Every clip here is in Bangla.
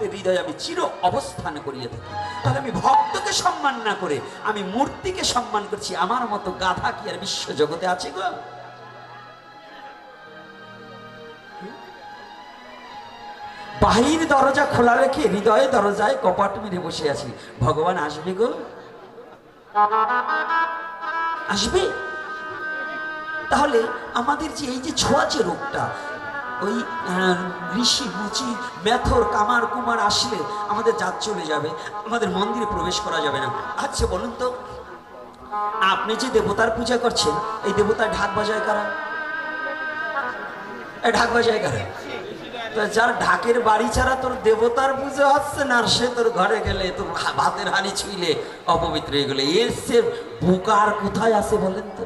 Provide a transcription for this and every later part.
ভক্তের হৃদয়ে আমি চির অবস্থান করিয়ে থাকি। তাহলে আমি ভক্তকে সম্মান না করে, আমি মূর্তিকে সম্মান করছি। আমার মতো গাধা কি আর বিশ্ব জগতে আছে গো? বাহির দরজা খোলা রেখে হৃদয়ে দরজায় কপাট মেরে বসে আছি। ভগবান আসবে গো? আসবে? তাহলে আমাদের যে এই যে ছোঁয়াচে রোগটা ওই ঋষি, মুচি মেথর কামার, কুমার আসলে আমাদের জাত চলে যাবে, আমাদের মন্দিরে প্রবেশ করা যাবে না। আচ্ছা বলুন তো, আপনি যে দেবতার পূজা করছেন, এই দেবতার ঢাক বাজায় কারা? ঢাক বাজায় কারা? তো যার ঢাকের বাড়ি ছাড়া তোর দেবতার পুজো হচ্ছে না সে তোর ঘরে গেলে, তোর ভাতের হাড়ি ছুঁইলে অপবিত্র হয়ে গেলে। এর সে বোকার কোথায় আছে বলেন তো?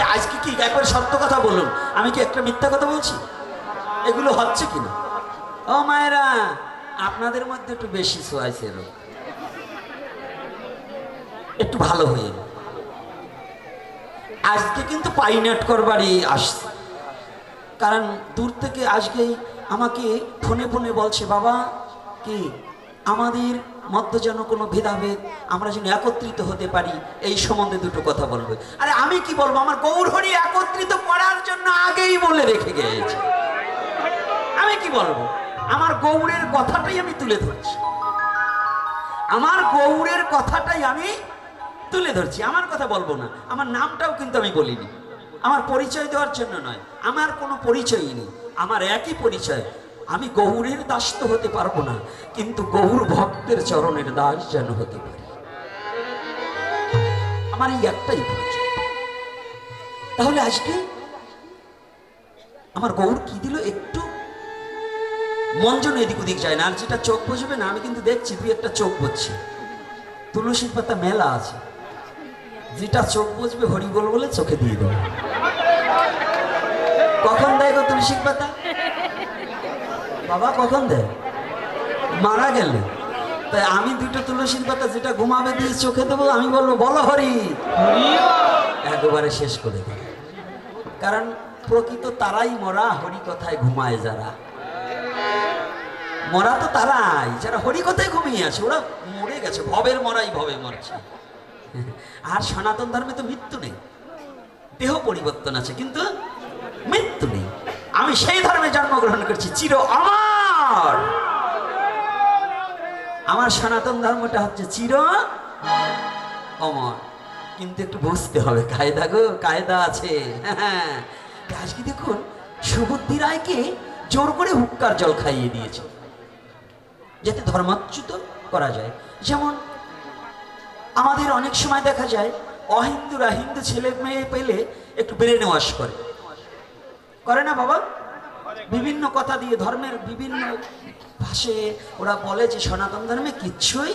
এ আজকে কি একবার সত্য কথা বলুন? আমি কি একটা মিথ্যা কথা বলছি? এগুলো হচ্ছে কিনা? ও মায়েরা, আপনাদের মধ্যে একটু বেশি সোয়াইছে একটু ভালো হয়ে আজকে কিন্তু পাইনাটকর বাড়ি আসছে। কারণ দূর থেকে আজকেই আমাকে ফোনে ফোনে বলছে, বাবা, কি আমাদের মধ্যে যেন কোনো ভেদাভেদ, আমরা যেন একত্রিত হতে পারি, এই সম্বন্ধে দুটো কথা বলবে। আরে আমি কি বলব? আমার গৌরহরি একত্রিত করার জন্য আগেই বলে রেখে গিয়েছে। আমি কি বলব? আমার গৌরের কথাটাই আমি তুলে ধরছি। আমার গৌরের কথাটাই আমি তুলে ধরছি। আমার কথা বলব না। আমার নামটাও কিন্তু আমি বলিনি। আমার পরিচয় দেওয়ার জন্য নয়। আমার কোনো পরিচয়ই নেই। আমার একই পরিচয়। আমি গৌরের দাস তো হতে পারব না, কিন্তু গৌর ভক্তের চরণের দাস যেন হতে পারি। আমার এই একটাই তাহলে আজকে আমার গৌর কি দিল একটু? মন যেন এদিক ওদিক যায় না, আর যেটা চোখ বসবে না, আমি কিন্তু দেখছি তুই একটা চোখ বসছি। তুলসীর পাতা মেলা আছে। যেটা চোখ বুঝবে হরি বল চোখে দিয়ে দেবে। কখন গো তুলসীর পাতা? বাবা কখন দেয়। মারা গেলে। তাই আমি দুটো তুলসীর পাতা যেটা ঘুমাবে দিয়ে চোখে দেবো, আমি বলব, বলো হরি। একেবারে শেষ করে দেবে কারণ প্রকৃত তারাই মরা, হরি কথায় ঘুমায় যারা। মরা তো তারাই, যারা হরি কথায় ঘুমিয়ে আছে ওরা মরে গেছে, ভবের মরাই ভবে মরছে। আর সনাতন ধর্মে তো মৃত্যু নেই। দেহ পরিবর্তন আছে, কিন্তু মৃত্যু নেই। আমি সেই ধর্মে জন্মগ্রহণ করছি। চির আমার। আমার সনাতন ধর্মটা হচ্ছে চির অমর। কিন্তু একটু বুঝতে হবে, কায়দা গো, কায়দা আছে। হ্যাঁ। আজকে দেখুন, সুবুদ্ধি রায়কে জোর করে হুক্কার জল খাইয়ে দিয়েছে। যাতে ধর্মাচ্যুত করা যায়। যেমন, আমাদের অনেক সময় দেখা যায়, অহিন্দুরা হিন্দু ছেলে মেয়ে পেলে একটু ব্রেন ওয়াশ করে। করে না বাবা? বিভিন্ন কথা দিয়ে ধর্মের বিভিন্ন ভাষে ওরা বলে যে সনাতন ধর্মে কিচ্ছুই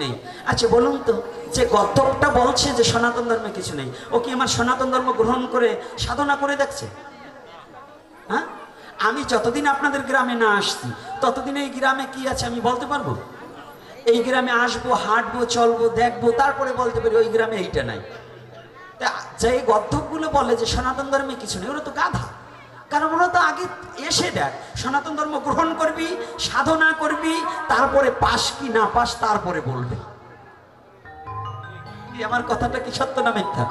নেই। আচ্ছা বলুন তো, যে গদ্যটা বলছে যে সনাতন ধর্মে কিছু নেই, ও কি আমার সনাতন ধর্ম গ্রহণ করে সাধনা করে দেখছে? হ্যাঁ? আমি যতদিন আপনাদের গ্রামে না আসছি, ততদিন এই গ্রামে কি আছে আমি বলতে পারব? এই গ্রামে আসব, হাঁটবো, চলবো, দেখব, তারপরে বলতে পারি ওই গ্রামে এইটা নাই। যে গদ্ধকগুলো বলে যে সনাতন ধর্মে কিছু নেই, ওরা তো গাধা। কারণ ওরা তো আগে এসে দেখ, সনাতন ধর্ম গ্রহণ করবি, সাধনা করবি, তারপরে পাস কি না পাস তারপরে বলবে। আমার কথাটা কি সত্য না মিথ্যা?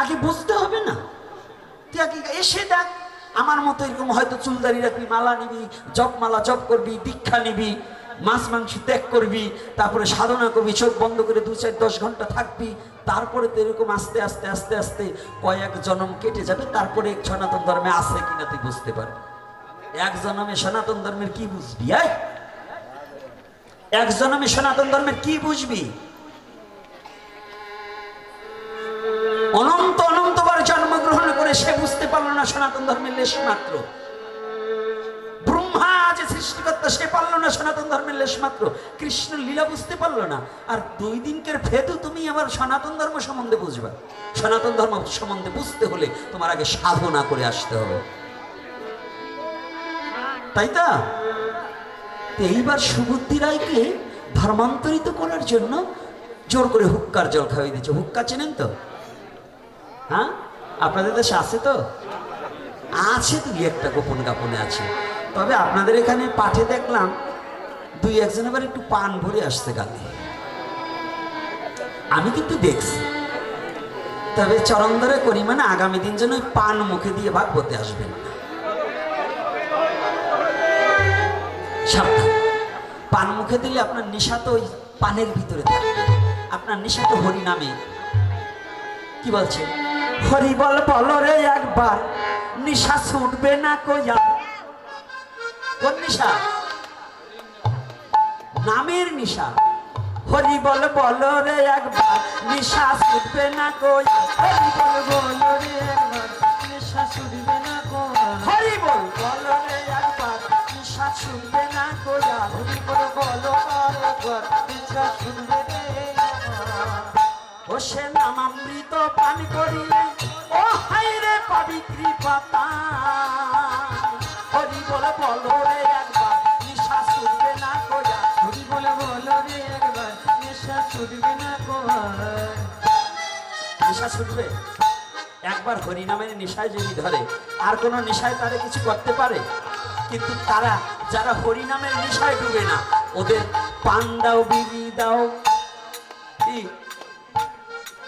আগে বুঝতে হবে না। তুই আগে এসে দেখ, আমার মতো এরকম হয়তো চুলদারি রাখবি, মালা নিবি জপ মালা জপ করবি, দীক্ষা নিবি। মাছ মাংস ত্যাগ করবি, তারপরে সাধনা করবি, চোখ বন্ধ করে দু চার দশ ঘণ্টা থাকবি, তারপরে তো এরকম আস্তে আস্তে আস্তে আস্তে কয়েক জন্ম কেটে যাবে, তারপরে সনাতন ধর্মে আছে কিনা তুই বুঝতে পারবি এক জন্মে সনাতন ধর্মের কি বুঝবি, আয়? এক জন্মে সনাতন ধর্মের কি বুঝবি? অনন্ত অনন্তবার জন্মগ্রহণ করে সে বুঝতে পারল না সনাতন ধর্মের লেশ মাত্র। না সনাতন ধর্মের লেশ মাত্র? কৃষ্ণ লীলা বুঝতে পারল না। আর দুই দিনকের ভেদু তুমি আবার সনাতন ধর্ম সম্বন্ধে বুঝবা। সনাতন ধর্ম সম্বন্ধে বুঝতে হলে তোমার আগে সাধনা করে আসতে হবে। তাই তো? এইবার সুবুদ্ধি রায়কে ধর্মান্তরিত করার জন্য জোর করে হুক্কার জল খাইয়ে দিচ্ছে হুক্কা চেনেন তো? হ্যাঁ? আপনাদের দেশে আছে তো? আছে তো একটা গোপন গাপনে আছে। তবে আপনাদের এখানে পাঠে দেখলাম দুই একজন আবার একটু পান ভরে আসছে গালে। আমি কিন্তু দেখছি। তবে চরম ধরে করি মানে আগামী দিন যেন ওই পান মুখে দিয়ে ভাগবতে আসবেন না। পান মুখে দিলে আপনার নেশা তো ওই পানের ভিতরে থাকবে আপনার নেশা তো হরি নামে। কি বলছে? হরি বল বল রে একবার, নিশা ছুটবে না কইয়া। কোন নিশা? নামের নিশা। হরি বল বল রে একবার, নিশা ছুটবে না কইয়া হরি বল বল রে একবার না হরি বল একবার না বল বল ও সে নামামৃত পান করিলে ছুটবে। একবার হরিনামের নেশায় যদি ধরে, আর কোনো নেশায় তারা কিছু করতে পারে? কিন্তু তারা, যারা হরিনামের নেশায় ডুবে না, ওদের পান দাও, বিড়ি দাও।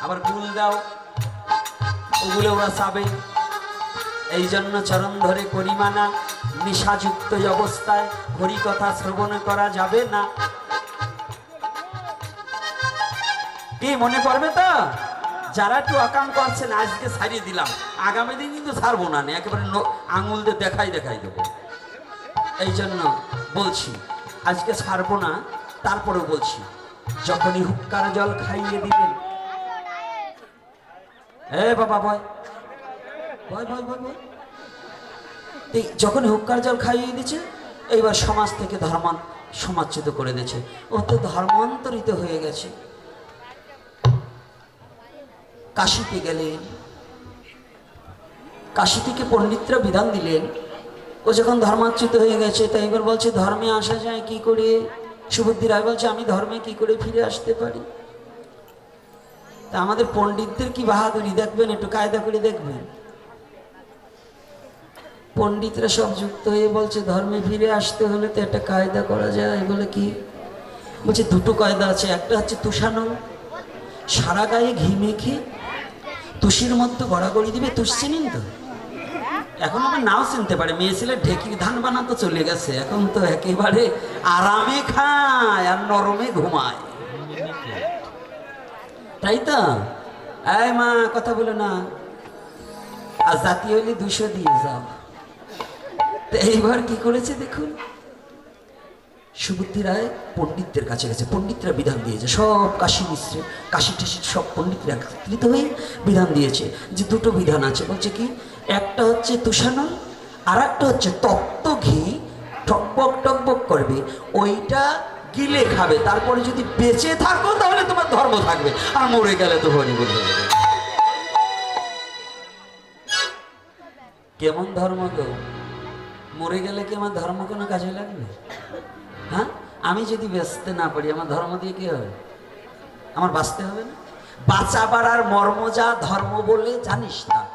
আবার গুল দাও। ওগুলো ওরা চাবে। এই জন্য চরণ ধরে করিমানা নেশাযুক্ত অবস্থায় হরিকথা শ্রবণ করা যাবে না। কি মনে পড়বে তো? যারা একটু অকাম করছেন, আজকে ছাড়িয়ে দিলাম। আগামী দিন কিন্তু ছাড়বো না একেবারে আঙুল দিয়ে দেখাই দেখাই দেবো। এই জন্য বলছি, আজকে ছাড়বো না, তারপরেও বলছি, যখনই হুক্কার জল খাইয়ে দিবেন। এ বাবা, ভয়। ভয় ভয় ভয় ভয়। যখন হুক্কার জল খাইয়ে দিচ্ছে, এইবার সমাজ থেকে ধর্মান সমাজচ্যুত করে দিয়েছে ও তো ধর্মান্তরিত হয়ে গেছে। কাশিতে গেলেন। কাশি থেকে পণ্ডিতরা বিধান দিলেন। ও যখন ধর্মাচ্যুত হয়ে গেছে তাই এবার বলছে, ধর্মে আসা যায় কি করে? সুবুদ্ধি রায় বলছে, আমি ধর্মে কি করে ফিরে আসতে পারি? তা আমাদের পণ্ডিতদের কি বাহাদুরি? দেখবেন, একটু কায়দা করে দেখবেন। পণ্ডিতরা সব যুক্ত হয়ে বলছে, ধর্মে ফিরে আসতে হলে তো একটা কায়দা করা যায় বলে কি? বলছে, দুটো কায়দা আছে। একটা হচ্ছে তুষানো, সারা গায়ে ঘি মেখে তুষির মধ্যে গড়াগড়ি দিবে, তুষ চিনেন তো? এখন আমার নাও চিনতে পারে, মেয়ে ছেলে ঢেকির ধান বানাতো চলে গেছে। এখন তো একেবারে আরামে খায় আর নরমে ঘুমায়। তাই তো? এই মা, কথা বলো না। আর জাতি হইলে দুশো দিয়ে যাও। এইবার কি করেছে দেখুন? সুবুদ্ধি রায় পণ্ডিতদের কাছে গেছে। পণ্ডিতরা বিধান দিয়েছে। সব কাশি মিশ্রে, কাশি টাশি সব পণ্ডিতরা একত্রিত হয়ে বিধান দিয়েছে যে দুটো বিধান আছে। বলছে কি? একটা হচ্ছে তুষানল আর একটা হচ্ছে তপ্ত ঘি। টকবক টকবক করবে। ওইটা গিলে খাবে। তারপরে যদি বেঁচে থাকো, তাহলে তোমার ধর্ম থাকবে। আর মরে গেলে তো হরি বলে দেবে কেমন ধর্ম গো? মরে গেলে কি আমার ধর্ম কোনো কাজে লাগবে? হ্যাঁ? আমি যদি বেঁচতে না পারি আমার ধর্ম দিয়ে কি হবে? আমার বাঁচতে হবে না? বাঁচা বাড়ার মর্ম যা, ধর্ম বলে জানিস তা।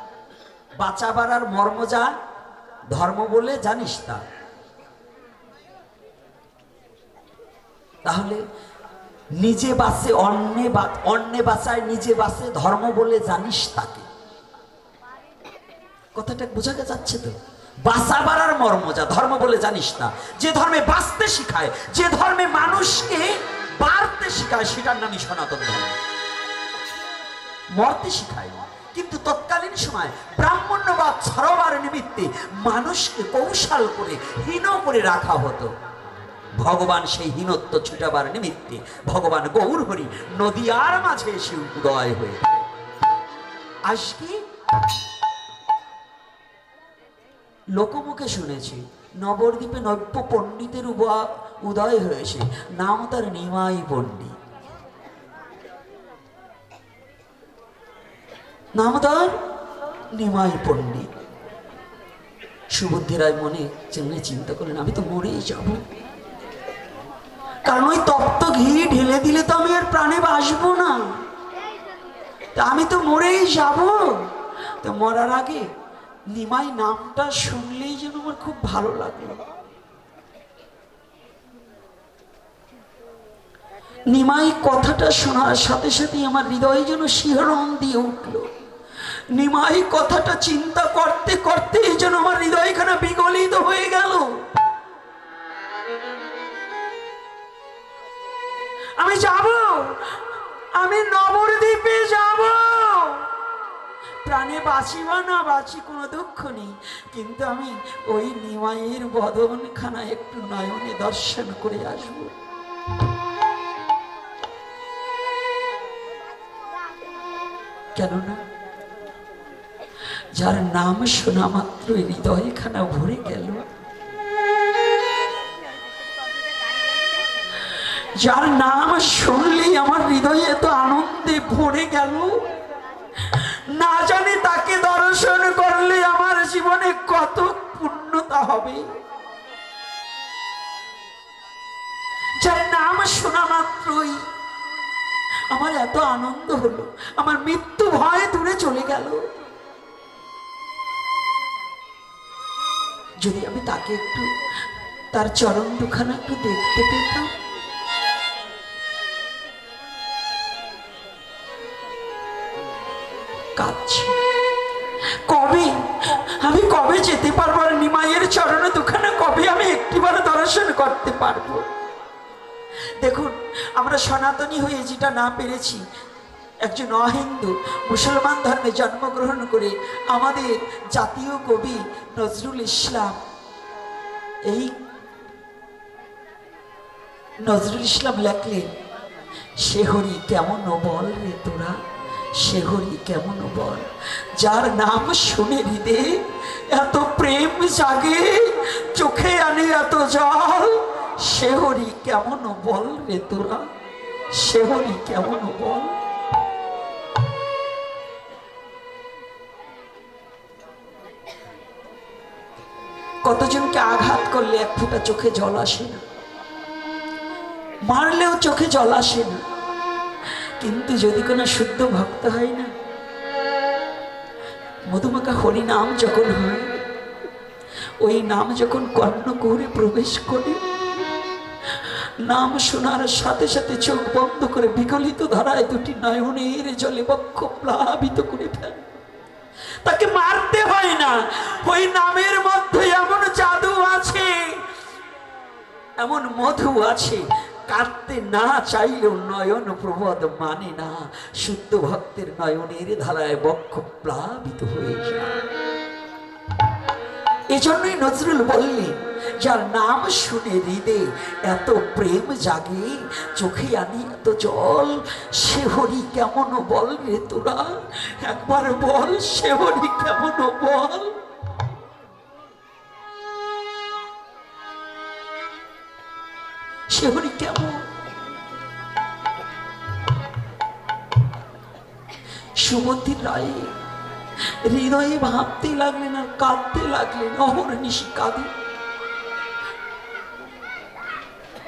বাঁচা বাড়ার মর্ম যা, ধর্ম বলে জানিস তা। তাহলে নিজে বাঁচে, অন্যে অন্যে বাঁচায়, নিজে বাঁচে, ধর্ম বলে জানিস তাকে। কথাটা বোঝা যাচ্ছে তো? বাঁচা বাড়ার মর্ম যা ধর্ম বলে জানিস না। যে ধর্মে বাঁচতে শিখায়, যে ধর্মে মানুষকে বাড়তে শিখায়, সেটার নামই সনাতন ধর্ম। মরতে শিখায় কিন্তু তৎকালীন সময় ব্রাহ্মণ্যবাদ ছড়াবার নিমিত্তে মানুষকে কৌশল করে, হীন করে রাখা হতো। ভগবান সেই হীনত্ব ছুটাবার নিমিত্তে ভগবান গৌর হরি নদীয়ার মাঝে এসে উদয় হয়ে আজকে লোকমুখে শুনেছি, নবদ্বীপে নব্য পণ্ডিতের উদয় হয়েছে, নাম তার নিমাই পণ্ডিত। নাম তার নিমাই পণ্ডিত। সুবুদ্ধি রায় মনে চেন্নাই চিন্তা করলেন, আমি তো মরেই যাব। কারণ ওই তপ্ত ঘি ঢেলে দিলে তো আমি আর প্রাণে বাসবো না। আমি তো মরেই যাব। তো মরার আগে নিমাই নামটা শুনলেই যেন আমার খুব ভালো লাগল নিমাই কথাটা শোনার সাথে সাথে আমার হৃদয়ে যেন শিহরণ দিয়ে উঠল। নিমাই কথাটা চিন্তা করতে করতে যেন আমার হৃদয়খানা বিগলিত হয়ে গেল। আমি যাব, আমি নবরদ্বীপে যাব। প্রাণে বাঁচি বা না বাঁচি, কোনো দুঃখ নেই। কিন্তু আমি ওই নিমাইয়ের বদনখানা একটু নয়নে দর্শন করে আসব। কেননা যার নাম শোনা মাত্র হৃদয়খানা ভরে গেল, যার নাম শুনলেই আমার হৃদয়ে তো আনন্দে ভরে গেল। না জানি তাকে দর্শন করলে আমার জীবনে কত পূর্ণতা হবে। যার নাম শোনা মাত্রই আমার এত আনন্দ হলো, আমার মৃত্যু ভয় দূরে চলে গেল। যদি আমি তাকে একটু তার চরণ দুখানা একটু দেখতে পেতাম কাঁদছে কবে? আমি কবে যেতে পারব আর নিমাইয়ের চরণে দুখানা কবে আমি একটিবার দর্শন করতে পারব? দেখুন, আমরা সনাতনী হয়ে যেটা না পেরেছি, একজন অহিন্দু মুসলমান ধর্মে জন্মগ্রহণ করে আমাদের জাতীয় কবি নজরুল ইসলাম, এই নজরুল ইসলাম লেখলেন, সে হরি কেমন বল রে তোরা? সে হরি কেমন বল? যার নাম শুনে হৃদে এত প্রেম জাগে, চোখে আনে এত জল। সে হরি কেমন বল রে তোরা? সে হরি কেমন বল? কতজনকে আঘাত করলে এক ফোঁটা চোখে জল আসে না? মারলেও চোখে জল আসে না। কিন্তু যদি কোনো শুদ্ধ ভক্ত হয় না, মধুমাখা হরি নাম যখন হয়, ওই নাম যখন কর্ণকুহরে প্রবেশ করে, নাম শোনার সাথে সাথে চোখ বন্ধ করে বিকলিত ধারায় দুটি নয়নের জলে বক্ষ প্লাবিত করে ফেলে। তাকে মারতে হয় না, ওই নামের মধ্যে এমন জাদু আছে, এমন মধু আছে কাঁদতে না চাইলেও নয়ন প্রবোধ মানে না, শুদ্ধ ভক্তের নয়নের ধারায় বক্ষ প্লাবিত হয়ে যায়। এজন্যই নজরুল বললেন, যার নাম শুনে হৃদে এত প্রেম জাগে, চোখে আনি এত জল, সে হরি কেমন বল রে তোরা? একবার বল, সে হরি কেমন বল? হরি কেমন সুমতির রায়, হৃদয়ে ভাবতে লাগলেন আর কাঁদতে লাগলেন অহর্নিশি কাঁদে।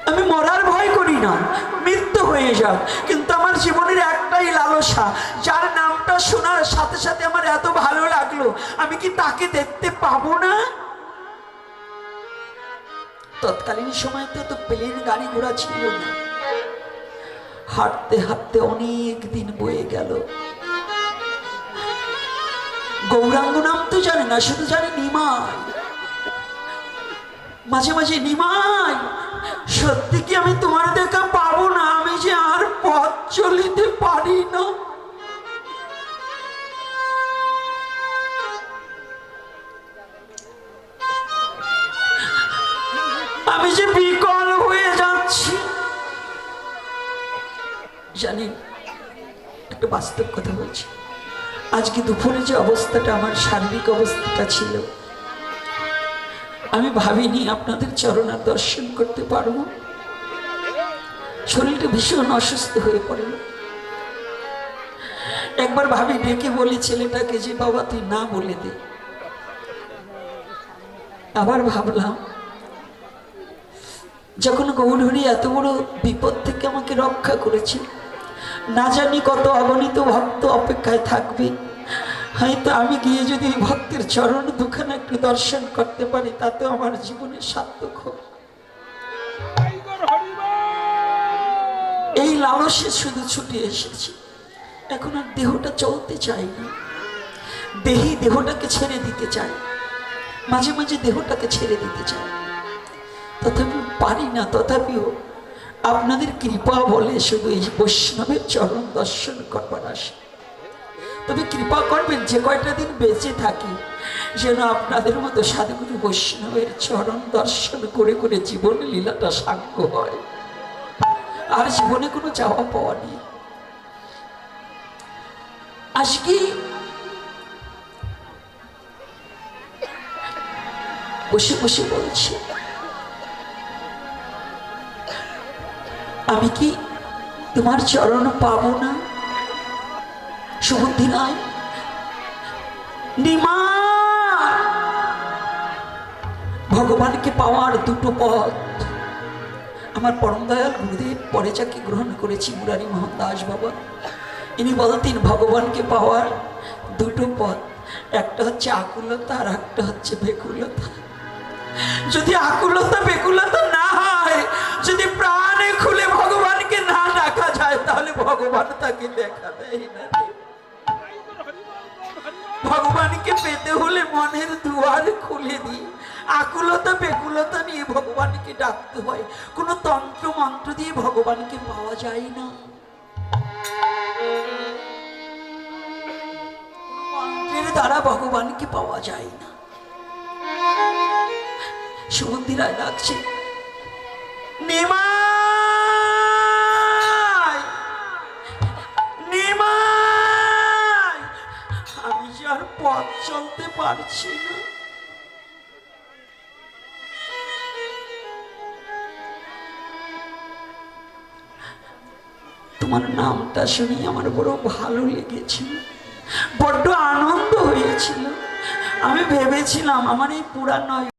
আমি মরার ভয় করি না, মৃত্যু হয়ে যাক, কিন্তু আমার জীবনের একটাই লালসা, যার নামটা শোনার সাথে সাথে আমার এত ভালো লাগল, আমি কি তাকে দেখতে পাবো না? তৎকালীন সময় তো প্লেন গাড়ি ঘোড়া ছিল না। হাঁটতে হাঁটতে অনেক দিন বয়ে গেল। গৌরাঙ্গ নাম তো জানে না, শুধু জানে নিমাই। মাঝে মাঝে নিমাই, সত্যি কি আমি তোমার দেখা পাবো না? আমি যে আর পথ চলিতে পারি না। জানেন একটা বাস্তব কথা বলছি। আজকে দুপুরে যে অবস্থাটা, আমার শারীরিক অবস্থাটা ছিল, আমি ভাবিনি আপনাদের চরণার দর্শন করতে পারব। শরীরটা ভীষণ অসুস্থ হয়ে পড়ল। একবার ভাবি ডেকে বলি ছেলেটাকে যে, বাবা, তুই না বলে দে। আবার ভাবলাম, যখন গৌরহরি এত বড় বিপদ থেকে আমাকে রক্ষা করেছে না জানি কত অগণিত ভক্ত অপেক্ষায় থাকবে। হয়তো আমি গিয়ে যদি ভক্তের চরণ দুখানা একটু দর্শন করতে পারি তাতে আমার জীবনে সার্থক হবে। এই লালসে শুধু ছুটে এসেছি। এখন আর দেহটা চলতে চাই না। দেহি দেহটাকে ছেড়ে দিতে চাই। মাঝে মাঝে দেহটাকে ছেড়ে দিতে চাই। তথাপি পারি না তথাপিও আপনাদের কৃপা বলে শুধু এই বৈষ্ণবের চরণ দর্শন করবার আসে তবে কৃপা করবেন যে কয়টা দিন বেঁচে থাকি, যেন আপনাদের মতো সাধুগুরু বৈষ্ণবের চরণ দর্শন করে করে জীবন লীলাটা সাক্ষ্য হয়। আর জীবনে কোনো চাওয়া পাওয়া নেই। আজকে বসে বসে বলছি। আমি কি তোমার চরণ পাবো না? সুবুদ্ধি নাই? নিমা ভগবানকে পাওয়ার দুটো পথ। আমার পরম দয়াল গুরুদেব পরে যাকে গ্রহণ করেছি মুরারি মোহন দাস বাবা। ইনি বলতেন, ভগবানকে পাওয়ার দুটো পথ। একটা হচ্ছে আকুলতা আর একটা হচ্ছে বেকুলতা যদি আকুলতা বেকুলতা না হয়, যদি প্রাণে খুলে ভগবানকে না ডাকা যায়, তাহলে ভগবান তাকে দেখা দেয় না। ভগবানকে পেতে হলে মনের দুয়ার খুলে দিই। আকুলতা বেকুলতা নিয়ে ভগবানকে ডাকতে হয়। কোনো তন্ত্র মন্ত্র দিয়ে ভগবানকে পাওয়া যায় না। মন্ত্রের দ্বারা ভগবানকে পাওয়া যায় না। ডাকছে। আমি পথ চলতে পারছি না। তোমার নামটা শুনে আমার বড় ভালো লেগেছিল। বড্ড আনন্দ হয়েছিল। আমি ভেবেছিলাম আমার এই পুরা নয়